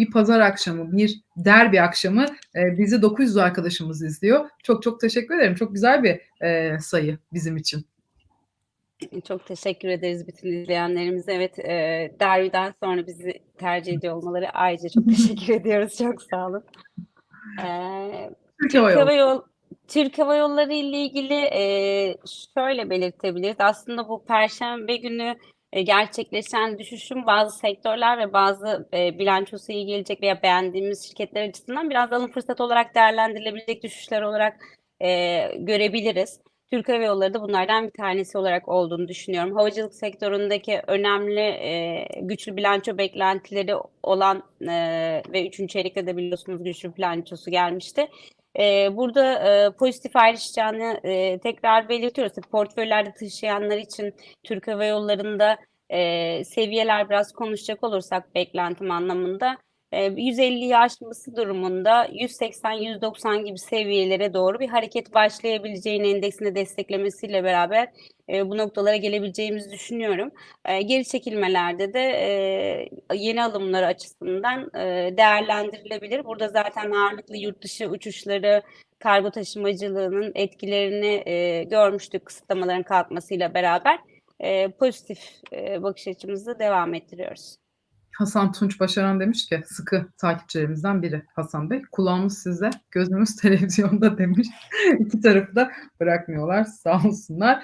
bir pazar akşamı, bir derbi akşamı e, bizi 900 arkadaşımız izliyor. Çok çok teşekkür ederim. Çok güzel bir e, sayı bizim için. Çok teşekkür ederiz bütün izleyenlerimize. Evet, e, derbiden sonra bizi tercih ediyor olmaları ayrıca çok teşekkür ediyoruz. Çok sağ olun. E, Türk Türk Hava Yol Türk Hava Yolları ile ilgili e, şöyle belirtebiliriz. Aslında bu Perşembe günü e, gerçekleşen düşüşün bazı sektörler ve bazı e, bilançosu iyi gelecek veya beğendiğimiz şirketler açısından biraz alım fırsatı olarak değerlendirilebilecek düşüşler olarak e, görebiliriz. Türk Hava Yolları da bunlardan bir tanesi olarak olduğunu düşünüyorum. Havacılık sektöründeki önemli e, güçlü bilanço beklentileri olan e, ve üçüncü çeyrekte de biliyorsunuz güçlü bilançosu gelmişti. E, burada e, pozitif ayrışacağını e, tekrar belirtiyoruz. Tabii Portföylerde taşıyanlar için Türk Hava Yolları'nda e, seviyeler biraz konuşacak olursak beklentim anlamında e, 150'yi aşması durumunda 180-190 gibi seviyelere doğru bir hareket başlayabileceğini endeksinde desteklemesiyle beraber e, bu noktalara gelebileceğimizi düşünüyorum. E, geri çekilmelerde de e, yeni alımlar açısından değerlendirilebilir. Burada zaten ağırlıklı yurt dışı uçuşları, kargo taşımacılığının etkilerini görmüştük kısıtlamaların kalkmasıyla beraber. Pozitif bakış açımızı devam ettiriyoruz. Hasan Tunç Başaran demiş ki sıkı takipçilerimizden biri Hasan Bey. Kulağımız sizde, gözümüz televizyonda demiş. İki tarafı da bırakmıyorlar sağ olsunlar.